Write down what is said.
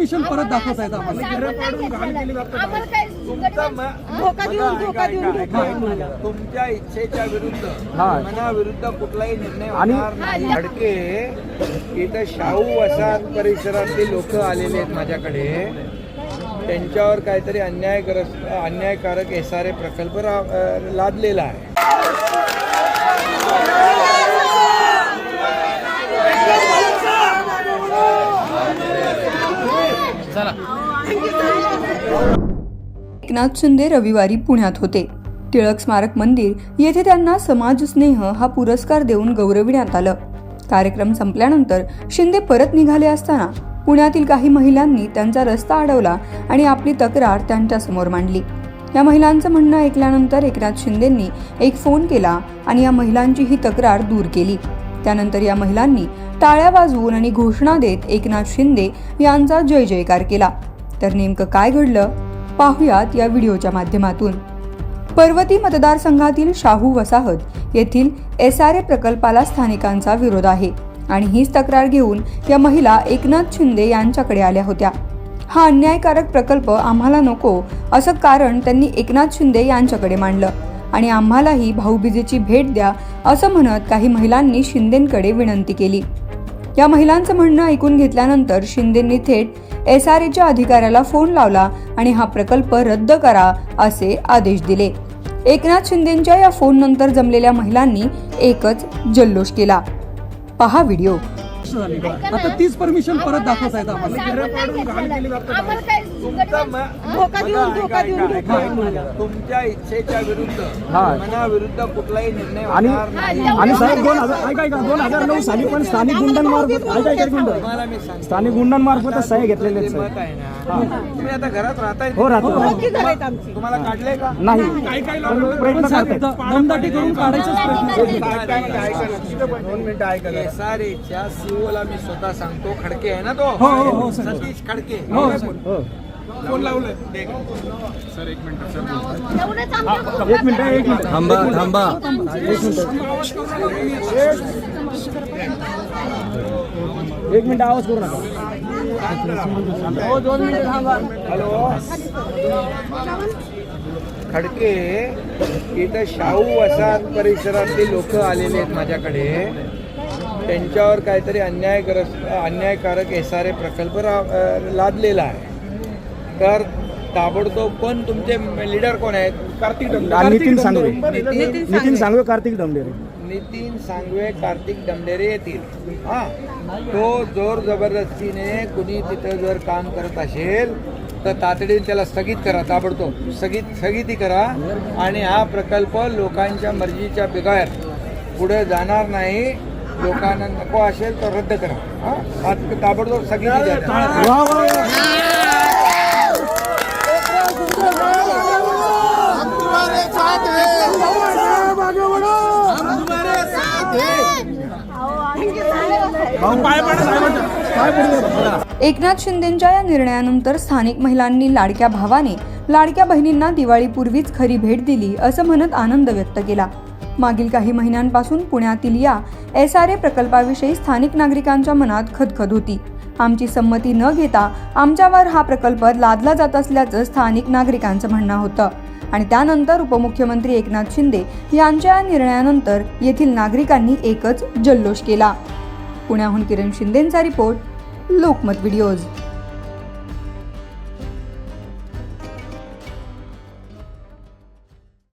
Permission परत आम्हाला ऐका. देऊन तुमच्या इच्छेच्या विरुद्ध. मनाविरुद्ध कुठलाही निर्णय आणि- होणार नाही. अडके इथं शाहू वसाहत परिसरातले लोक आलेले आहेत माझ्याकडे. त्यांच्यावर काहीतरी अन्यायग्रस्त अन्यायकारक एस आर ए प्रकल्प लादलेला आहे. एकनाथ शिंदे रविवारी पुण्यात होते. टिळक स्मारक मंदिर येथे त्यांना समाजस्नेह हा पुरस्कार देऊन गौरविण्यात आलं. कार्यक्रम संपल्यानंतर शिंदे परत निघाले असताना पुण्यातील काही महिलांनी त्यांचा रस्ता अडवला आणि आपली तक्रार त्यांच्यासमोर मांडली. या महिलांचं म्हणणं ऐकल्यानंतर एकनाथ शिंदेंनी एक फोन केला आणि या महिलांची ही तक्रार दूर केली. त्यानंतर या महिलांनी टाळ्या वाजवून आणि घोषणा देत एकनाथ शिंदे यांचा जय जयकार केला. तर नेमकं काय घडलं? पाहुयात या व्हिडिओच्या माध्यमातून. पर्वती मतदारसंघातील शाहू वसाहत येथील एस आर ए प्रकल्पाला स्थानिकांचा विरोध आहे आणि हीच तक्रार घेऊन या महिला एकनाथ शिंदे यांच्याकडे आल्या होत्या. हा अन्यायकारक प्रकल्प आम्हाला नको असं कारण त्यांनी एकनाथ शिंदे यांच्याकडे मांडलं. आणि आम्हालाही भाऊबीजेची भेट द्या असं म्हणत काही महिलांनी शिंदेंकडे विनंती केली. या महिलांचं म्हणणं ऐकून घेतल्यानंतर शिंदेंनी थेट एस आर एच्या अधिकाऱ्याला फोन लावला आणि हा प्रकल्प रद्द करा असे आदेश दिले. एकनाथ शिंदेंच्या या फोन नंतर जमलेल्या महिलांनी एकच जल्लोष केला. पहा व्हिडिओ. आता तीच परमिशन परत दाखवतायत आम्हाला. आम्हाला तुमच्या इच्छेच्या विरुद्ध हा. मनाविरुद्ध कुठलाही निर्णय आणि आणि साहेब दोन हजार ऐका ऐका दोन हजार नऊ साली पण स्थानिक गुंडांमार्फत ऐका ऐका सांगतो. स्थानिक गुंडांमार्फत सह्या आहेत ना तुम्ही आता घरात राहताय हो राहतो. मोठी घरं आहेत आमची. तुम्हाला काढले का? नाही. प्रयत्न दमदाटी करून काढायचाच प्रयत्न दोन मिनिटं ऐका आर सीओला मी स्वतः सांगतो. खडके आहे ना तो? हो, हो, हो, सर. सतीश खडके. हो, सर. हो. फोन लावलं एवढंच आमचं एक मिनिट एक मिनिट. थांबा थांबा. एक मिनिट. आवाज करू नका. हॅलो. खडके इथं शाहू वसाहत परिसरातले लोक आलेले आहेत माझ्याकडे. त्यांच्यावर काहीतरी अन्यायग्रस्त अन्यायकारक एस आर ए प्रकल्प रा- लादलेला आहे. तर ताबडतोब पण तुमचे लीडर कोण आहेत? कार्तिक नितीन सांगवे. नितीन सांगवे. कार्तिक डमडेरे नितीन सांगवे कार्तिक डमडेरे येतील. हा. तो जोर जबरदस्तीने कुणी तिथं जर काम करत असेल तर तातडीने त्याला स्थगित करा ताबडतोब. स्थगित स्थगिती करा आणि हा प्रकल्प लोकांच्या मर्जीच्या बिगार पुढे जाणार नाही. लोकांना नको असेल तर रद्द करा. हा? हा। ताबडतोब वा. एकनाथ शिंदेंच्या या निर्णयानंतर स्थानिक महिलांनी लाडक्या भावाने लाडक्या बहिणींना दिवाळीपूर्वीच खरी भेट दिली असं म्हणत आनंद व्यक्त केला. मागील काही महिन्यांपासून पुण्यातील या एस आर ए प्रकल्पाविषयी स्थानिक नागरिकांच्या मनात खदखद होती. आमची संमती न घेता आमच्यावर हा प्रकल्प लादला जात असल्याचं स्थानिक नागरिकांचं म्हणणं होतं. आणि त्यानंतर उपमुख्यमंत्री एकनाथ शिंदे यांच्या या निर्णयानंतर येथील नागरिकांनी एकच जल्लोष केला. पुण्याहून किरण शिंदेंचा रिपोर्ट लोकमत व्हिडिओज.